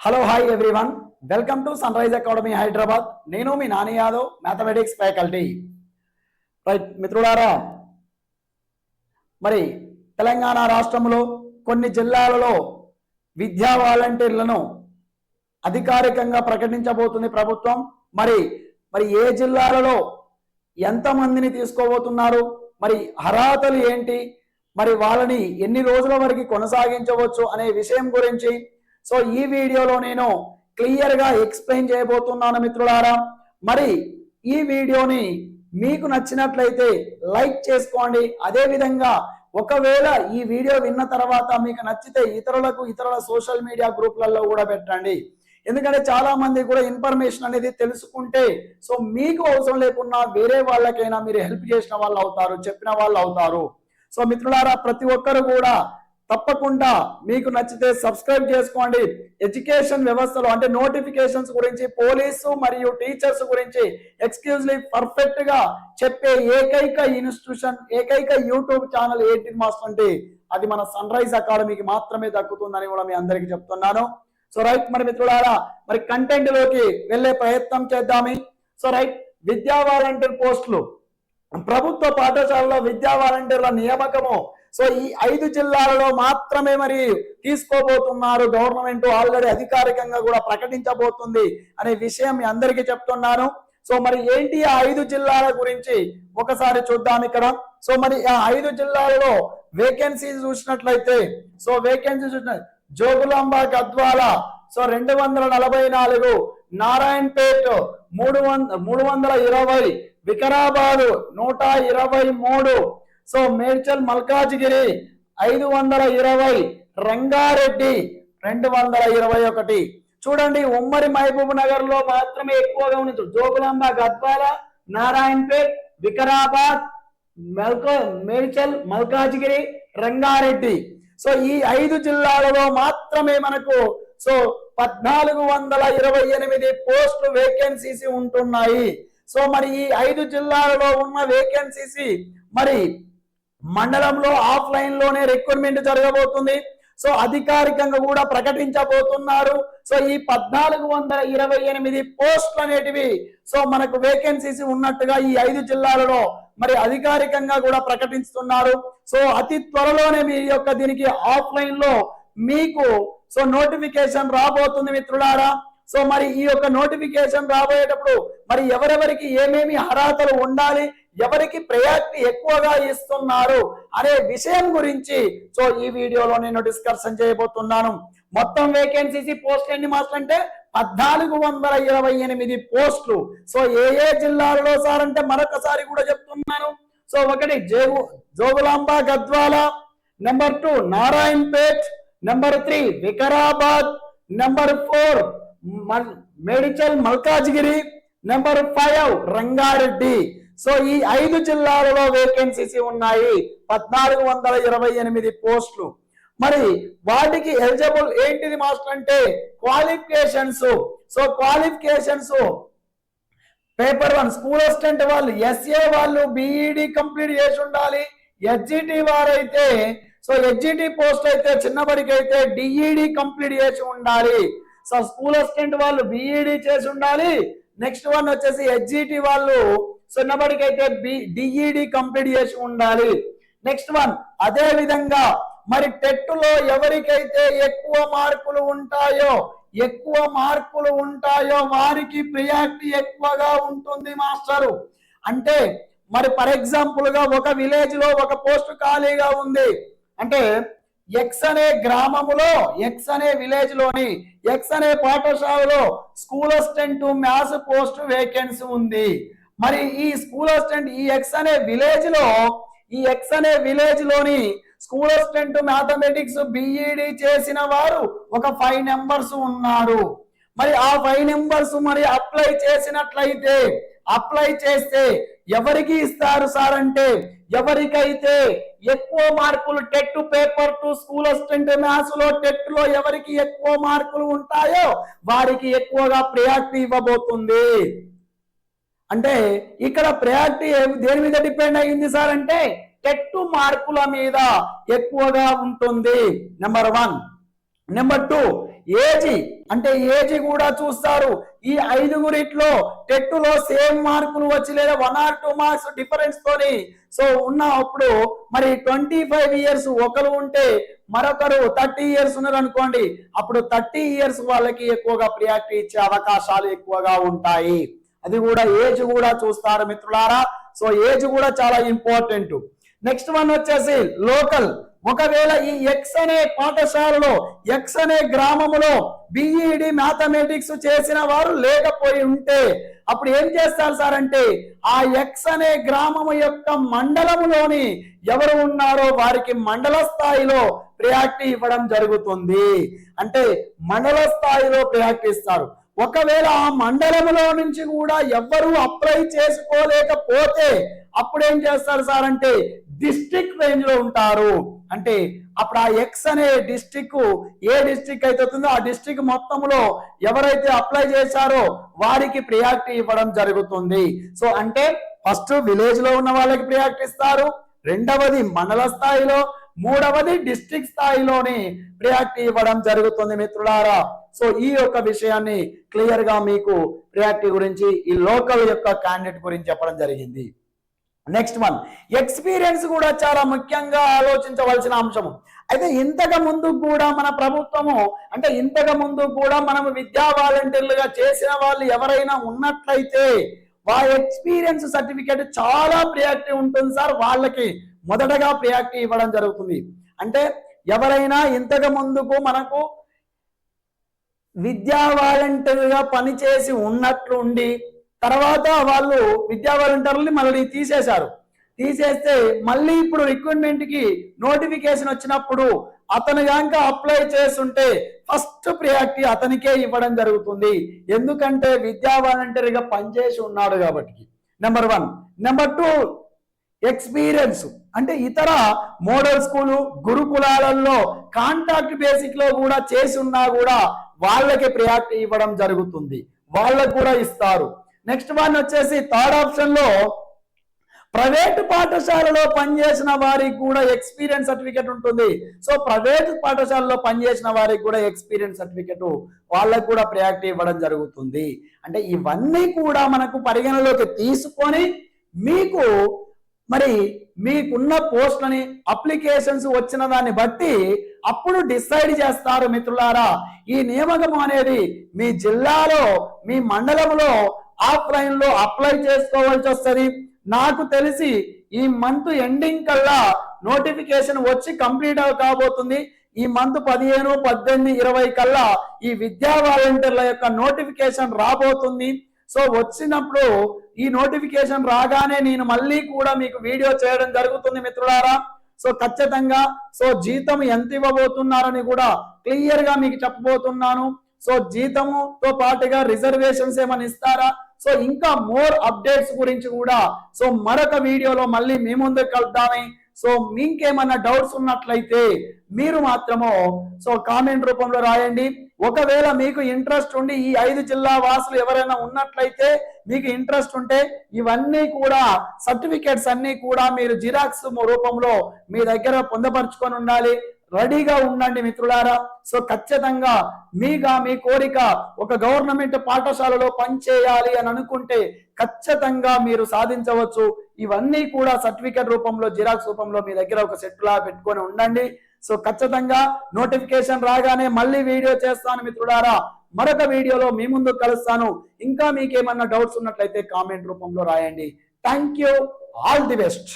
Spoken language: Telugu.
Hello hi everyone welcome to sunrise academy Hyderabad నేను మీ Nani Yadav mathematics faculty right మిత్రుడారా మరి తెలంగాణ రాష్ట్రంలో కొన్ని జిల్లాలలో విద్యా వాలంటీర్లను అధికారికంగా ప్రకటించబోతుంది ప్రభుత్వం. మరి మరి ఏ జిల్లాలలో ఎంతమందిని తీసుకోబోతున్నారు? మరి అర్హతలు ఏంటి? మరి వాళ్ళని ఎన్ని రోజుల వరకు కొనసాగించవచ్చు అనే విషయం గురించి సో ఈ వీడియోలో నేను క్లియర్గా ఎక్స్ప్లెయిన్ చేయబోతున్నాను మిత్రులారా. మరి ఈ వీడియోని మీకు నచ్చినట్లయితే లైక్ చేసుకోండి. అదే విధంగా ఒకవేళ ఈ వీడియో విన్న తర్వాత మీకు నచ్చితే ఇతరులకు ఇతరుల సోషల్ మీడియా గ్రూప్లలో కూడా పెట్టండి. ఎందుకంటే చాలా మంది కూడా ఇన్ఫర్మేషన్ అనేది తెలుసుకుంటే సో మీకు అవసరం లేకున్నా వేరే వాళ్ళకైనా మీరు హెల్ప్ చేసిన వాళ్ళు అవుతారు చెప్పిన వాళ్ళు అవుతారు. సో మిత్రులారా ప్రతి ఒక్కరు కూడా తప్పకుండా మీకు నచ్చితే సబ్స్క్రైబ్ చేసుకోండి. ఎడ్యుకేషన్ వ్యవస్థలో అంటే నోటిఫికేషన్స్ గురించి పోలీసు మరియు టీచర్స్ గురించి ఎక్స్క్యూజ్లీ పర్ఫెక్ట్గా చెప్పే ఏకైక ఇన్స్టిట్యూషన్ ఏకైక యూట్యూబ్ ఛానల్ ఏంటి మాస్టర్ అంటే అది మన సన్ రైజ్ అకాడమీకి మాత్రమే దక్కుతుందని కూడా మీ అందరికీ చెప్తున్నాను. సో రైట్ మరి మిత్రులారా మరి కంటెంట్లోకి వెళ్ళే ప్రయత్నం చేద్దామి. సో రైట్ విద్యా వాలంటీర్ పోస్టులు ప్రభుత్వ పాఠశాలలో విద్యా వాలంటీర్ల నియామకము సో ఈ ఐదు జిల్లాలలో మాత్రమే మరి తీసుకోబోతున్నారు. గవర్నమెంట్ ఆల్రెడీ అధికారికంగా కూడా ప్రకటించబోతుంది అనే విషయం మీ అందరికీ చెప్తున్నాను. సో మరి ఏంటి ఆ ఐదు జిల్లాల గురించి ఒకసారి చూద్దాం ఇక్కడ. సో మరి ఆ ఐదు జిల్లాలలో వేకెన్సీ చూసినట్లయితే సో వేకెన్సీ చూసిన జోగులాంబ గద్వాల సో రెండు వందల నలభై నాలుగు నారాయణపేట్ మూడు వంద మూడు వందల ఇరవై వికారాబాదు నూట ఇరవై మూడు సో మేడ్చల్ మల్కాజ్గిరి ఐదు వందల ఇరవై రంగారెడ్డి రెండు వందల ఇరవై ఒకటి. చూడండి ఉమ్మడి మహబూబ్ నగర్లో మాత్రమే ఎక్కువగా ఉంది జోగులాంబ గద్వాల నారాయణపేట్ వికారాబాద్ మెల్కో మేడ్చల్ మల్కాజ్గిరి రంగారెడ్డి. సో ఈ ఐదు జిల్లాలలో మాత్రమే మనకు సో పద్నాలుగు వందల ఇరవై ఎనిమిది పోస్టులు వేకెన్సీస్ ఉంటున్నాయి. సో మరి ఈ ఐదు జిల్లాలలో ఉన్న వేకెన్సీస్ మరి మండలంలో ఆఫ్లైన్లోనే రిక్రూట్మెంట్ జరగబోతుంది. సో అధికారికంగా కూడా ప్రకటించబోతున్నారు. సో ఈ పద్నాలుగు వందల ఇరవై ఎనిమిది పోస్టులు అనేటివి సో మనకు వేకెన్సీస్ ఉన్నట్టుగా ఈ ఐదు జిల్లాలలో మరి అధికారికంగా కూడా ప్రకటిస్తున్నారు. సో అతి త్వరలోనే మీ యొక్క దీనికి ఆఫ్లైన్లో మీకు సో నోటిఫికేషన్ రాబోతుంది మిత్రులారా. సో మరి ఈ యొక్క నోటిఫికేషన్ రాబోయేటప్పుడు మరి ఎవరెవరికి ఏమేమి అర్హతలు ఉండాలి ఎవరికి ప్రయారిటీ ఎక్కువగా ఇస్తున్నారు అనే విషయం గురించి సో ఈ వీడియోలో నేను డిస్కషన్ చేయబోతున్నాను. మొత్తం వేకెన్సీసీ పోస్ట్ ఎన్ని మాస్టర్ అంటే పద్నాలుగు వందల ఇరవై ఎనిమిది పోస్టులు. సో ఏ ఏ జిల్లాలలో సార్ అంటే మరొకసారి కూడా చెప్తున్నాను. సో ఒకటి Jogu Jogulamba Gadwal number two Narayanpet number three Vikarabad number four Medchal Malkajgiri number five Rangareddy. So ఈ ఐదు జిల్లాలలో వేకెన్సీస్ ఉన్నాయి. పద్నాలుగు వందల ఇరవై ఎనిమిది పోస్టులు. మరి వాటికి ఎలిజిబుల్ ఏంటిది మాస్టర్ అంటే qualifications so qualifications paper one school assistant వాళ్ళు ఎస్ఏ వాళ్ళు బిఈడి కంప్లీట్ చేసి ఉండాలి. హెచ్జిటి వారైతే సో హెచ్జిటి పోస్ట్ అయితే చిన్నబడికి అయితే డిఈడి కంప్లీట్ చేసి ఉండాలి. సో స్కూల్ అసిస్టెంట్ వాళ్ళు బిఈడి చేసి ఉండాలి. నెక్స్ట్ వన్ వచ్చేసి హెచ్జిటి వాళ్ళు సున్నబడికైతే బి డిఈడి కంప్లీట్ చేసి ఉండాలి. నెక్స్ట్ వన్ అదే విధంగా మరి టెట్లో ఎవరికైతే ఎక్కువ మార్కులు ఉంటాయో ఎక్కువ మార్కులు ఉంటాయో వారికి ప్రియారిటీ ఎక్కువగా ఉంటుంది మాస్టరు. అంటే మరి ఫర్ ఎగ్జాంపుల్గా ఒక విలేజ్లో ఒక పోస్ట్ ఖాళీగా ఉంది. అంటే ఎక్స్ అనే గ్రామములో ఎక్స్ అనే విలేజ్లోని ఎక్స్ అనే పాఠశాలలో school assistant maths post vacancy ఉంది. మరి ఈ స్కూల్ అసిస్టెంట్ ఈ ఎక్స్ అనే విలేజ్లో ఈ ఎక్స్ అనే విలేజ్లోని స్కూల్ అసిస్టెంట్ మ్యాథమెటిక్స్ బిఈడి చేసిన వారు ఒక ఫైవ్ నెంబర్స్ ఉన్నారు. మరి ఆ ఫైవ్ నెంబర్స్ మరి అప్లై చేసినట్లయితే అప్లై చేస్తే ఎవరికి ఇస్తారు సార్ అంటే ఎవరికైతే ఎక్కువ మార్కులు TET paper two school assistant మ్యాథ్స్లో టెట్లో ఎవరికి ఎక్కువ మార్కులు ఉంటాయో వారికి ఎక్కువగా ప్రయారిటీ ఇవ్వబోతుంది. అంటే ఇక్కడ ప్రయారిటీ దేని మీద డిపెండ్ అయ్యింది సార్ అంటే టెట్టు మార్కుల మీద ఎక్కువగా ఉంటుంది. Number one. Number two age అంటే ఏజీ కూడా చూస్తారు. ఈ ఐదుగురిట్లో టెట్టులో సేమ్ మార్కులు వచ్చి లేదా one or two marks difference తోని. సో ఉన్నప్పుడు మరి ట్వంటీ ఫైవ్ ఇయర్స్ ఒకరు ఉంటే మరొకరు థర్టీ ఇయర్స్ ఉన్నారు అనుకోండి అప్పుడు థర్టీ ఇయర్స్ వాళ్ళకి ఎక్కువగా ప్రియారిటీ ఇచ్చే అవకాశాలు ఎక్కువగా ఉంటాయి. అది కూడా ఏజ్ కూడా చూస్తారు మిత్రులారా. సో ఏజ్ కూడా చాలా ఇంపార్టెంట్ నెక్స్ట్ వన్ వచ్చేసి లోకల్ ఒకవేళ ఈ ఎక్స్ అనే పాఠశాలలో ఎక్స్ అనే గ్రామములో బిఈడి మ్యాథమెటిక్స్ చేసిన వారు లేకపోయి ఉంటే అప్పుడు ఏం చేస్తారు సార్ అంటే ఆ ఎక్స్ అనే గ్రామము యొక్క మండలములోని ఎవరు ఉన్నారో వారికి మండల స్థాయిలో ప్రయాక్టి ఇవ్వడం జరుగుతుంది. అంటే మండల స్థాయిలో ప్రయాక్టి ఇస్తారు. ఒకవేళ ఆ మండలంలో నుంచి కూడా ఎవ్వరూ అప్లై చేసుకోలేకపోతే అప్పుడు ఏం చేస్తారు సార్ అంటే డిస్ట్రిక్ట్ రేంజ్లో ఉంటారు. అంటే అప్పుడు ఆ ఎక్స్ అనే డిస్టిక్ ఏ డిస్టిక్ అయితే అవుతుందో ఆ డిస్టిక్ మొత్తంలో ఎవరైతే అప్లై చేశారో వారికి ప్రియారిటీ ఇవ్వడం జరుగుతుంది. సో అంటే ఫస్ట్ విలేజ్లో ఉన్న వాళ్ళకి ప్రియారిటీ ఇస్తారు. రెండవది మండల స్థాయిలో మూడవది డిస్ట్రిక్ట్ స్థాయిలోని ప్రియారిటీ ఇవ్వడం జరుగుతుంది మిత్రులారా. సో ఈ యొక్క విషయాన్ని క్లియర్గా మీకు ప్రియారిటీ గురించి ఈ లోకల్ యొక్క క్యాండిడేట్ గురించి చెప్పడం జరిగింది. నెక్స్ట్ వన్ ఎక్స్పీరియన్స్ కూడా చాలా ముఖ్యంగా ఆలోచించవలసిన అంశము అయితే ఇంతకు ముందు కూడా మన ప్రభుత్వము అంటే ఇంతకు ముందు కూడా మనం విద్యా వాలంటీర్లుగా చేసిన వాళ్ళు ఎవరైనా ఉన్నట్లయితే వాళ్ళ ఎక్స్పీరియన్స్ సర్టిఫికేట్ చాలా ప్రియారిటీ ఉంటుంది సార్. వాళ్ళకి మొదటగా ప్రియారిటీ ఇవ్వడం జరుగుతుంది. అంటే ఎవరైనా ఇంతకు ముందుకు మనకు విద్యా వాలంటీర్గా పనిచేసి ఉన్నట్లుండి తర్వాత వాళ్ళు విద్యా వాలంటీర్లని మళ్ళీ తీసేశారు. తీసేస్తే మళ్ళీ ఇప్పుడు రిక్రూట్మెంట్కి నోటిఫికేషన్ వచ్చినప్పుడు అతను కనుక అప్లై చేస్తుంటే ఫస్ట్ ప్రియారిటీ అతనికే ఇవ్వడం జరుగుతుంది. ఎందుకంటే విద్యా వాలంటీర్గా పనిచేసి ఉన్నాడు కాబట్టి. Number one number two experience అంటే ఇతర మోడల్ స్కూలు గురుకులాలలో కాంటాక్ట్ బేసిక్లో కూడా చేసి ఉన్నా కూడా వాళ్ళకి ప్రియారిటీ ఇవ్వడం జరుగుతుంది. వాళ్ళకు కూడా ఇస్తారు. నెక్స్ట్ వన్ వచ్చేసి థర్డ్ ఆప్షన్లో ప్రైవేట్ పాఠశాలలో పనిచేసిన వారికి కూడా ఎక్స్పీరియన్స్ సర్టిఫికేట్ ఉంటుంది. సో ప్రైవేట్ పాఠశాలలో పనిచేసిన వారికి కూడా ఎక్స్పీరియన్స్ సర్టిఫికేట్ వాళ్ళకు కూడా ప్రయారిటీ ఇవ్వడం జరుగుతుంది. అంటే ఇవన్నీ కూడా మనకు పరిగణలోకి తీసుకొని మీకు మరి మీకున్న పోస్టులని అప్లికేషన్స్ వచ్చిన దాన్ని బట్టి అప్పుడు డిసైడ్ చేస్తారు మిత్రులారా. ఈ నియామకం అనేది మీ జిల్లాలో మీ మండలంలో ఆఫ్లైన్లో అప్లై చేసుకోవాల్సి వస్తుంది. నాకు తెలిసి ఈ మంత్ ఎండింగ్ కల్లా నోటిఫికేషన్ వచ్చి కంప్లీట్ కాబోతుంది. ఈ మంత్ పదిహేను పద్దెనిమిది ఇరవై కల్లా ఈ విద్యా వాలంటీర్ల యొక్క నోటిఫికేషన్ రాబోతుంది. సో వచ్చినప్పుడు ఈ నోటిఫికేషన్ రాగానే నేను మళ్ళీ కూడా మీకు వీడియో చేయడం జరుగుతుంది మిత్రులారా. సో ఖచ్చితంగా సో జీతం ఎంత ఇవ్వబోతున్నారని కూడా క్లియర్గా మీకు చెప్పబోతున్నాను. సో జీతముతో పాటుగా రిజర్వేషన్స్ ఏమైనా ఇస్తారా? సో ఇంకా మోర్ అప్డేట్స్ గురించి కూడా. సో మరొక వీడియోలో మళ్ళీ మీ ముందుకు కలుద్దామని సో మీకేమన్నా డౌట్స్ ఉన్నట్లయితే మీరు మాత్రము సో కామెంట్ రూపంలో రాయండి. ఒకవేళ మీకు ఇంట్రెస్ట్ ఉండి ఈ ఐదు జిల్లా వాసులు ఎవరైనా ఉన్నట్లయితే మీకు ఇంట్రెస్ట్ ఉంటే ఇవన్నీ కూడా సర్టిఫికేట్స్ అన్ని కూడా మీరు జిరాక్స్ రూపంలో మీ దగ్గర పొందపరుచుకొని ఉండాలి. రెడీగా ఉండండి మిత్రులారా. సో ఖచ్చితంగా మీగా మీ కోరిక ఒక గవర్నమెంట్ పాఠశాలలో పనిచేయాలి అని అనుకుంటే ఖచ్చితంగా మీరు సాధించవచ్చు. ఇవన్నీ కూడా సర్టిఫికేట్ రూపంలో జిరాక్స్ రూపంలో మీ దగ్గర ఒక సెట్లా పెట్టుకొని ఉండండి. సో ఖచ్చితంగా నోటిఫికేషన్ రాగానే మళ్ళీ వీడియో చేస్తాను మిత్రులారా. మరొక వీడియోలో మీ ముందు కలుస్తాను. ఇంకా మీకేమన్నా డౌట్స్ ఉన్నట్లయితే కామెంట్ రూపంలో రాయండి. Thank you. All the best.